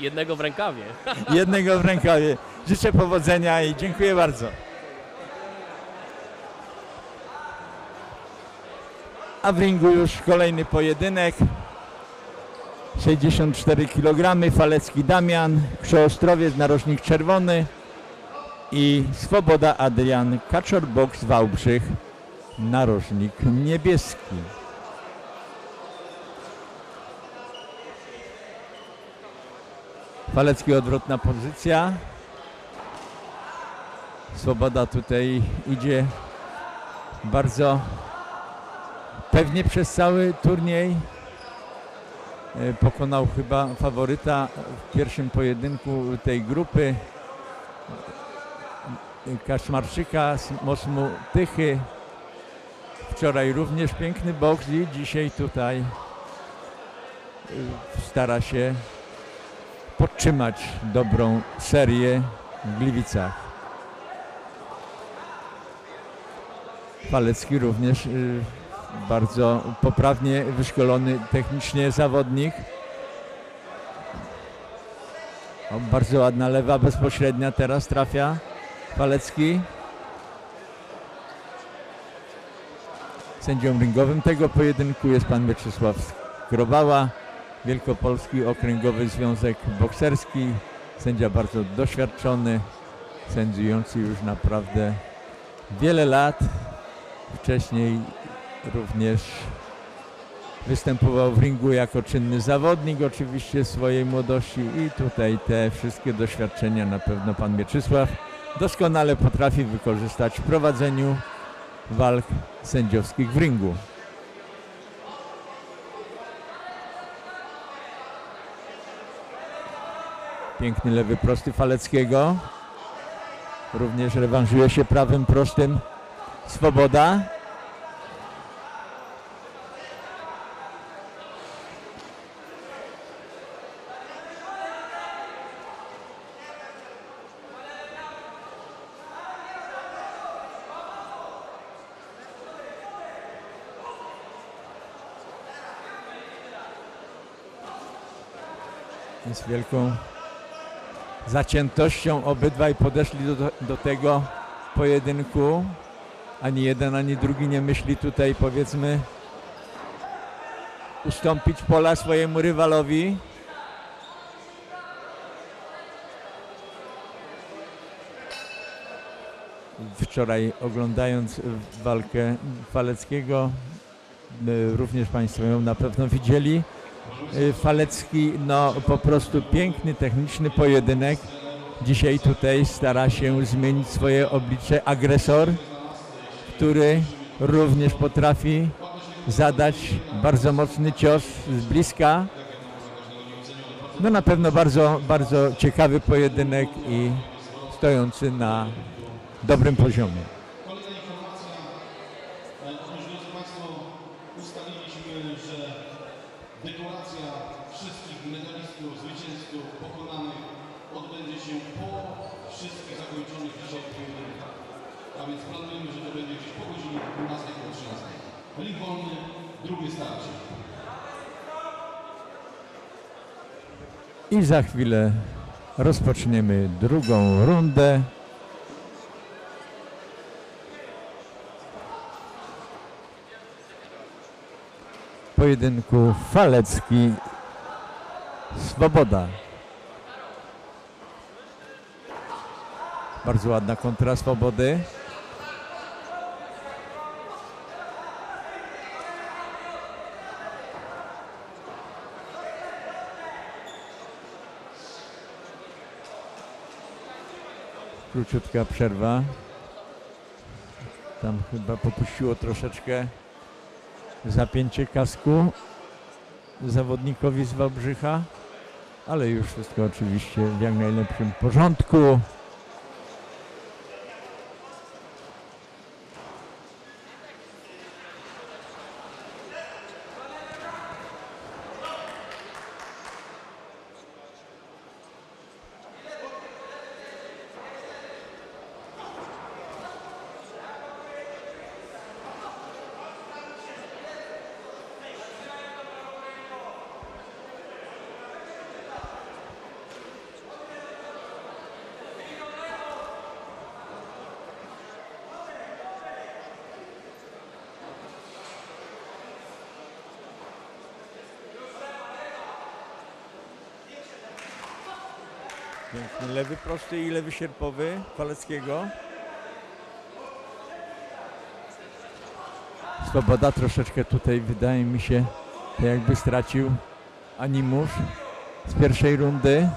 Jednego w rękawie. jednego w rękawie. Życzę powodzenia i dziękuję bardzo. A w ringu już kolejny pojedynek. 64 kg, Falecki Damian, Krzoostrowiec, Narożnik Czerwony i Swoboda Adrian, Kaczor Box Wałbrzych, Narożnik Niebieski. Falecki odwrotna pozycja. Swoboda tutaj idzie bardzo pewnie przez cały turniej. E, Pokonał chyba faworyta w pierwszym pojedynku tej grupy. E, Kaszmarczyka z Mosmu Tychy. Wczoraj również piękny boks i dzisiaj tutaj e, stara się podtrzymać dobrą serię w Gliwicach. Palecki również y, bardzo poprawnie wyszkolony technicznie zawodnik. O, bardzo ładna lewa bezpośrednia teraz trafia Palecki. Sędzią ringowym tego pojedynku jest pan Mieczysław Grobała. Wielkopolski Okręgowy Związek Bokserski. Sędzia bardzo doświadczony, sędziujący już naprawdę wiele lat. Wcześniej również występował w ringu jako czynny zawodnik oczywiście swojej młodości i tutaj te wszystkie doświadczenia na pewno pan Mieczysław doskonale potrafi wykorzystać w prowadzeniu walk sędziowskich w ringu. Piękny lewy prosty Faleckiego. Również rewanżuje się prawym prostym Swoboda. Z wielką zaciętością obydwaj podeszli do, do tego pojedynku. Ani jeden, ani drugi nie myśli tutaj powiedzmy ustąpić pola swojemu rywalowi. Wczoraj oglądając walkę Faleckiego, y, również Państwo ją na pewno widzieli. Y, Falecki, no po prostu piękny, techniczny pojedynek. Dzisiaj tutaj stara się zmienić swoje oblicze agresor, który również potrafi zadać bardzo mocny cios z bliska. No na pewno bardzo, bardzo ciekawy pojedynek i stojący na dobrym poziomie. Deklaracja wszystkich medalistów, zwycięzców, pokonanych odbędzie się po wszystkich zakończonych dzisiaj pojedynkach. A więc planujemy, że to będzie gdzieś po godzinie 12 po 13. Lig wolny, drugie starcie. I za chwilę rozpoczniemy drugą rundę. Pojedynku Falecki Swoboda. Bardzo ładna kontra Swobody. Króciutka przerwa. Tam chyba popuściło troszeczkę zapięcie kasku zawodnikowi z Wałbrzycha, ale już wszystko oczywiście w jak najlepszym porządku. Piękny lewy prosty i lewy sierpowy Faleckiego. Swoboda troszeczkę tutaj wydaje mi się jakby stracił animusz z pierwszej rundy.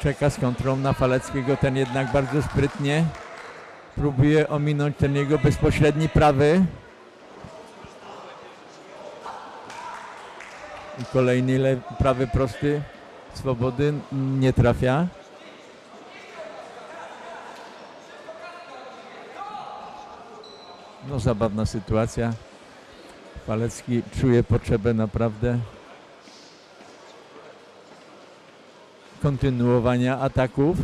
Czeka z kontrą na Faleckiego, ten jednak bardzo sprytnie próbuje ominąć ten jego bezpośredni prawy. I kolejny prawy prosty swobody nie trafia. No zabawna sytuacja. Palecki czuje potrzebę naprawdę kontynuowania ataków.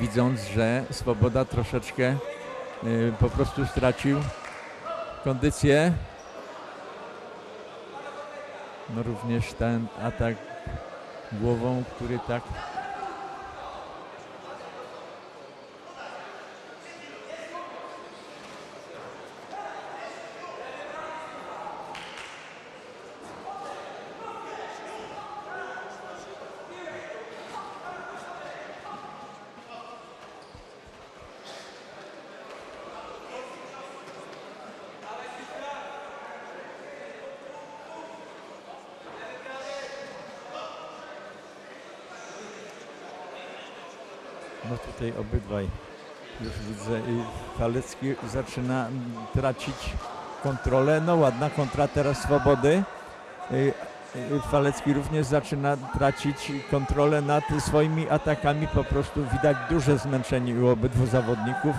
Widząc, że Swoboda troszeczkę y, po prostu stracił kondycję. No również ten atak głową, który tak No tutaj obydwaj już widzę Falecki zaczyna tracić kontrolę. No ładna kontra teraz swobody. Y, y, Falecki również zaczyna tracić kontrolę nad swoimi atakami. Po prostu widać duże zmęczenie u obydwu zawodników.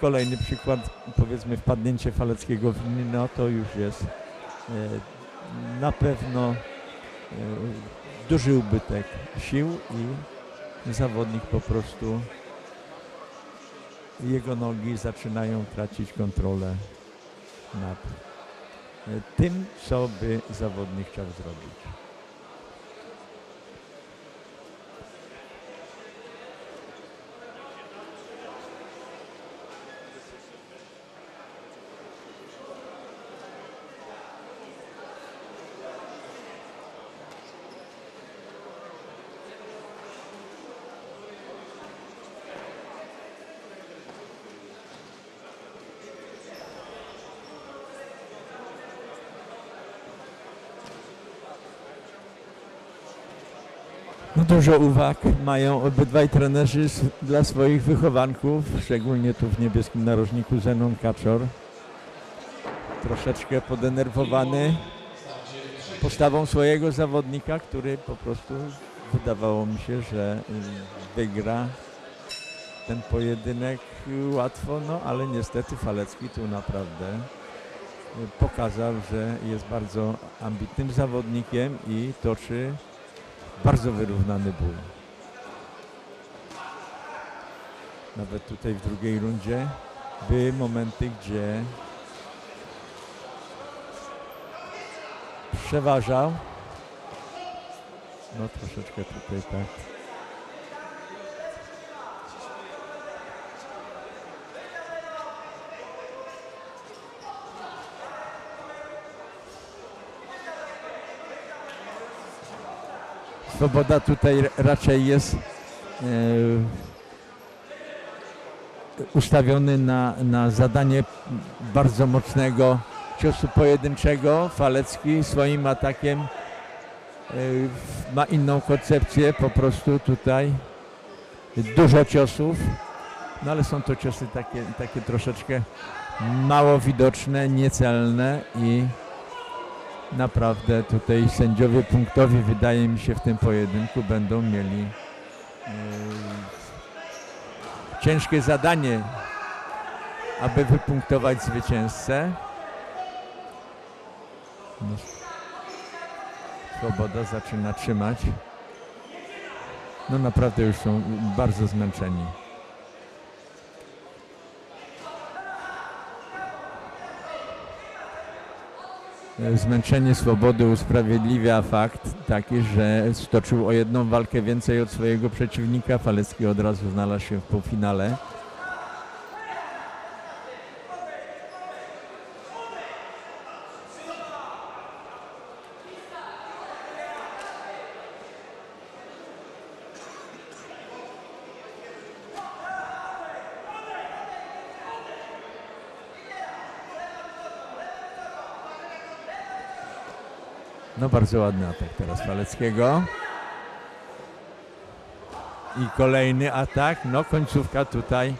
Kolejny przykład, powiedzmy wpadnięcie Faleckiego w linię, no to już jest y, na pewno duży ubytek sił i zawodnik po prostu jego nogi zaczynają tracić kontrolę nad tym, co by zawodnik chciał zrobić. Dużo uwag mają obydwaj trenerzy dla swoich wychowanków, szczególnie tu w niebieskim narożniku Zenon Kaczor. Troszeczkę podenerwowany postawą swojego zawodnika, który po prostu wydawało mi się, że y, wygra ten pojedynek łatwo, no ale niestety Falecki tu naprawdę y, pokazał, że jest bardzo ambitnym zawodnikiem i toczy bardzo wyrównany bój. Nawet tutaj w drugiej rundzie były momenty, gdzie przeważał. No troszeczkę tutaj tak. Swoboda tutaj raczej jest e, ustawiony na, na zadanie bardzo mocnego ciosu pojedynczego. Falecki swoim atakiem e, ma inną koncepcję, po prostu tutaj dużo ciosów, no ale są to ciosy takie, takie troszeczkę mało widoczne, niecelne i naprawdę tutaj sędziowie punktowi wydaje mi się w tym pojedynku będą mieli yy, ciężkie zadanie, aby wypunktować zwycięzcę. No, Swoboda zaczyna trzymać. No naprawdę już są bardzo zmęczeni. Zmęczenie swobody usprawiedliwia fakt taki, że stoczył o jedną walkę więcej od swojego przeciwnika. Falecki od razu znalazł się w półfinale. No bardzo ładny atak teraz Faleckiego. I kolejny atak. No końcówka tutaj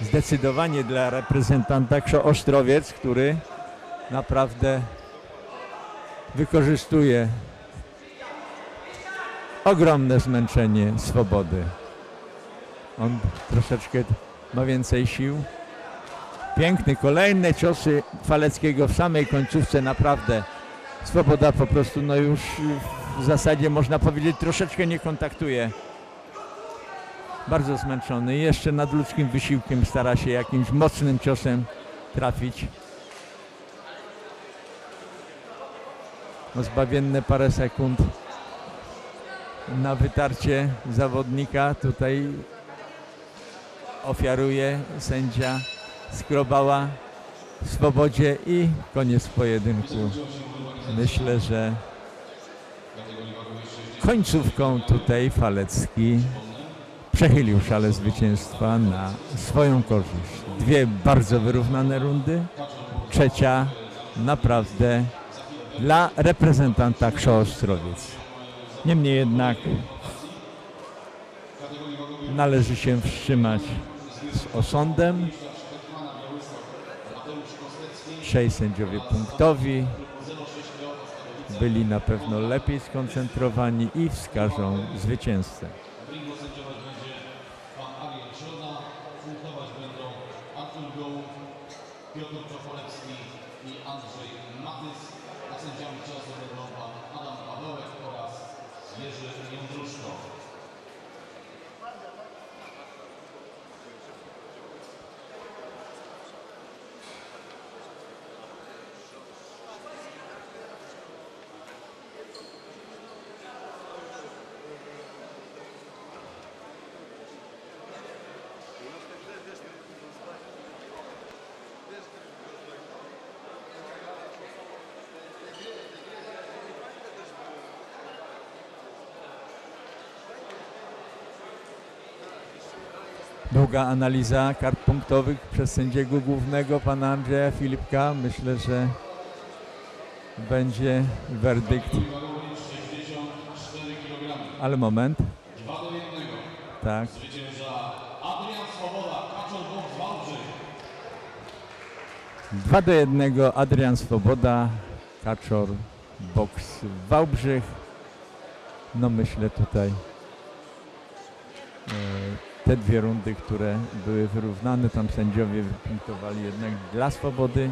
zdecydowanie dla reprezentanta Krzo Ostrowiec, który naprawdę wykorzystuje ogromne zmęczenie swobody. On troszeczkę ma więcej sił. Piękny, kolejne ciosy Faleckiego w samej końcówce, naprawdę. Swoboda po prostu, no już w zasadzie można powiedzieć, troszeczkę nie kontaktuje. Bardzo zmęczony. Jeszcze nadludzkim wysiłkiem stara się jakimś mocnym ciosem trafić. No zbawienne parę sekund na wytarcie zawodnika. Tutaj ofiaruje sędzia Skrobała Swobodzie i koniec pojedynku. Myślę, że końcówką tutaj Falecki przechylił szale zwycięstwa na swoją korzyść. Dwie bardzo wyrównane rundy, trzecia naprawdę dla reprezentanta Krzo Ostrowiec. Niemniej jednak należy się wstrzymać z osądem. Trzej sędziowie punktowi byli na pewno lepiej skoncentrowani i wskażą zwycięzcę. Ringo sędziować Długa analiza kart punktowych przez sędziego głównego, pana Andrzeja Filipka. Myślę, że będzie werdykt. Wagowy 64 kg. Ale moment. 2 do 1. Tak. 2 do 1 Adrian Swoboda, Kaczor, Boks Wałbrzych. No myślę tutaj e, te dwie rundy, które były wyrównane, tam sędziowie wypunktowali jednak dla Swobody.